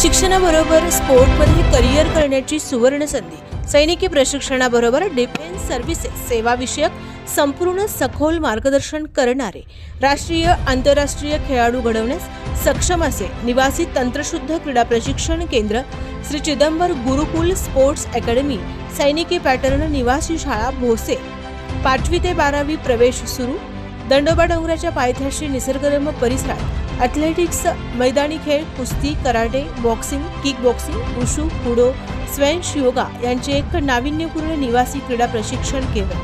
शिक्षणाबरोबर स्पोर्टमध्ये करिअर करण्याची सुवर्ण संधी सैनिकी प्रशिक्षणाबरोबर डिफेन्स सर्व्हिसेस सेवाविषयक संपूर्ण सखोल मार्गदर्शन करणारे राष्ट्रीय आंतरराष्ट्रीय खेळाडू घडवण्यास सक्षम असे निवासी तंत्रशुद्ध क्रीडा प्रशिक्षण केंद्र श्री चिदंबर गुरुकुल स्पोर्ट्स अकॅडमी सैनिकी पॅटर्न निवासी शाळा भोसे. पाचवी ते बारावी प्रवेश सुरू. दंडोबा डोंगराच्या पायथ्याशी निसर्गरम्य परिसरात ॲथलेटिक्स मैदानी खेळ कुस्ती karate boxing kick boxing wushu kudo स्वयंश yoga यांचे एक नाविन्यपूर्ण निवासी क्रीडा प्रशिक्षण केंद्र.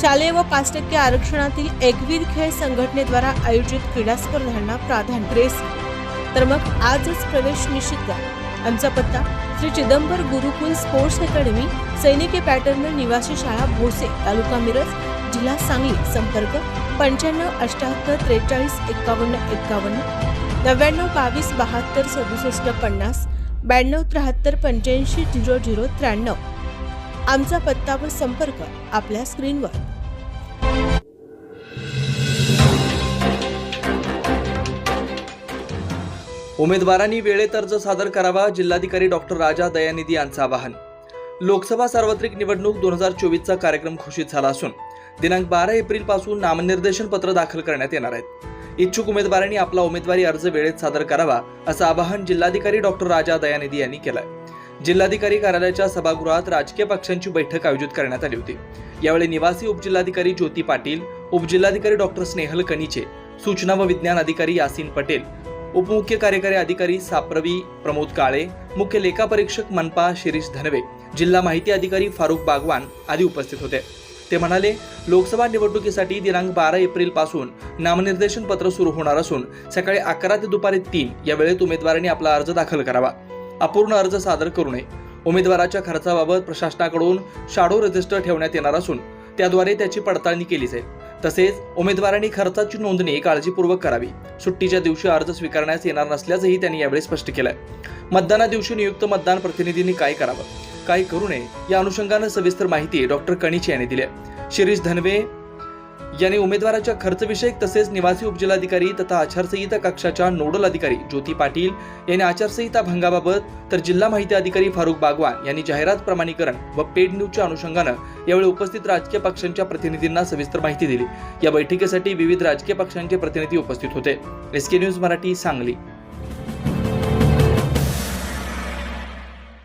शालेय व पाच टक्के आरक्षणातील एकवीर खेळ संघटनेद्वारा आयोजित क्रीडा स्पर्धांना प्राधान्य. ग्रेस तर मग आजच प्रवेश निश्चित करा. आमचा पत्ता श्री चिदंबर गुरुकुल स्पोर्ट्स अकॅडमी सैनिकी पॅटर्न निवासी शाळा भोसे तालुका मिरज जिल्हा सांगली संपर्क पंच्याण्णव अठ्याहत्तर त्रेचाळीस एकावन्न एकावन्न नव्याण्णव बावीस बहात्तर सदुसष्ट पन्नास ब्याण्णव त्र्याहत्तर पंच्याऐंशी झिरो झिरो त्र्याण्णव. आमचा पत्ता व संपर्क आपल्या स्क्रीनवर. उमेदवारांनी वेळेत अर्ज सादर करावा जिल्हाधिकारी डॉक्टर राजा दयानिधी यांचं आवाहन. लोकसभा सार्वत्रिक निवडणूक दोन हजार चोवीसचा कार्यक्रम घोषित झाला असून दिनांक बारा एप्रिलपासून नामनिर्देशन पत्र दाखल करण्यात येणार आहेत. इच्छुक उमेदवारांनी आपला उमेदवारी अर्ज वेळेत सादर करावा असं आवाहन जिल्हाधिकारी डॉक्टर राजा दयानिधी यांनी केलं जिल्हाधिकारी कार्यालयाच्या सभागृहात राजकीय पक्षांची बैठक आयोजित करण्यात आली होती. यावेळी निवासी उपजिल्हाधिकारी ज्योती पाटील उपजिल्हाधिकारी डॉक्टर स्नेहल कनिचे सूचना व विज्ञान अधिकारी यासीन पटेल उपमुख्य कार्यकारी अधिकारी साप्रवी प्रमोद काळे मुख्य लेखापरीक्षक मनपा शिरीष धनवे जिल्हा माहिती अधिकारी फारुख बागवान आदी उपस्थित होते. ते म्हणाले लोकसभा निवडणुकीसाठी दिनांक बारा एप्रिलपासून नामनिर्देशन पत्र सुरू होणार असून सकाळी अकरा ते दुपारी तीन या वेळेत उमेदवारांनी आपला अर्ज दाखल करावा. अपूर्ण अर्ज सादर करू नये. उमेदवाराच्या खर्चाबाबत प्रशासनाकडून शाडो रजिस्टर ठेवण्यात येणार असून त्याद्वारे त्याची पडताळणी केली जाईल तसेच उमेदवारांनी खर्चाची नोंदणी काळजीपूर्वक करावी. सुट्टीच्या दिवशी अर्ज स्वीकारण्यास येणार नसल्याचंही त्यांनी यावेळी स्पष्ट केलंय. मतदाना दिवशी नियुक्त मतदान प्रतिनिधींनी काय करावं? काय करू नये या अनुषंगानं सविस्तर माहिती डॉक्टर कणीचे यांनी दिली शिरीष धनवे यांनी उमेदवाराच्या खर्चविषयक तसेच निवासी उपजिल्हाधिकारी तथा आचारसंहिता कक्षाच्या नोडल अधिकारी ज्योती पाटील यांनी आचारसंहिता भंगाबाबत तर जिल्हा माहिती अधिकारी फारुख बागवान यांनी जाहिरात प्रमाणीकरण व पेड न्यूजच्या अनुषंगानं यावेळी उपस्थित राजकीय पक्षांच्या प्रतिनिधींना सविस्तर माहिती दिली. या बैठकीसाठी विविध राजकीय पक्षांचे प्रतिनिधी उपस्थित होते. SK news Marathi Sangli.